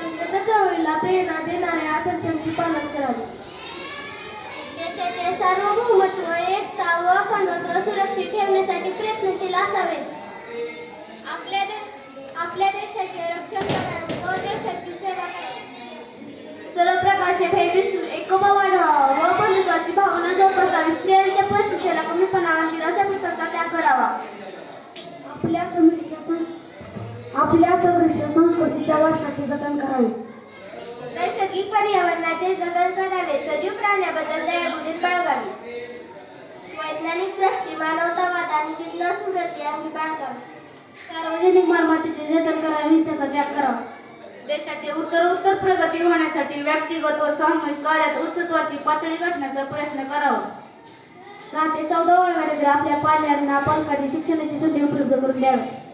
भविष्याला प्रेरणा देणाऱ्या आदर्शांचे पालन करावे देशाचे सार्वभौमत्व एकता व अखंडत्व सुरक्षित ठेवण्यासाठी प्रयत्नशील असावे. आपल्या दे आपल्या देशाचे रक्षण करावे व देशाची सेवा करावी सर्व प्रकारचे भेद विसरून एकोपा वाढवावा व बंधुत्वाची भावना जोपासावी. स्त्रियांच्या परिस्थितीला कमीपणा आणतील अशा प्रकारचा त्याग करावा. आपल्या समृद्ध आपल्या समृद्ध संस्कृती जतन करावे. नैसर्गिक पर्यावरणाचे जतन करावे. सजीव प्राण्याबद्दल दयाबुद्धीच बाळगावी. वैज्ञानिक दृष्टी मानवतावाद आणि जिज्ञासू स्मृती यांनी बाळगावी. सार्वजनिक मालमत्तेचे जतन करावे हिंसाचा त्याग करावा. देशाची उत्तरोत्तर प्रगती होण्यासाठी व्यक्तिगत व सामूहिक कार्यात उच्चत्वाची पातळी गाठण्याचा प्रयत्न करावा. सहा ते चौदा वर्गातील आपल्या पाल्यांना पालकांनी शिक्षणाची संधी उपलब्ध करून द्यावी?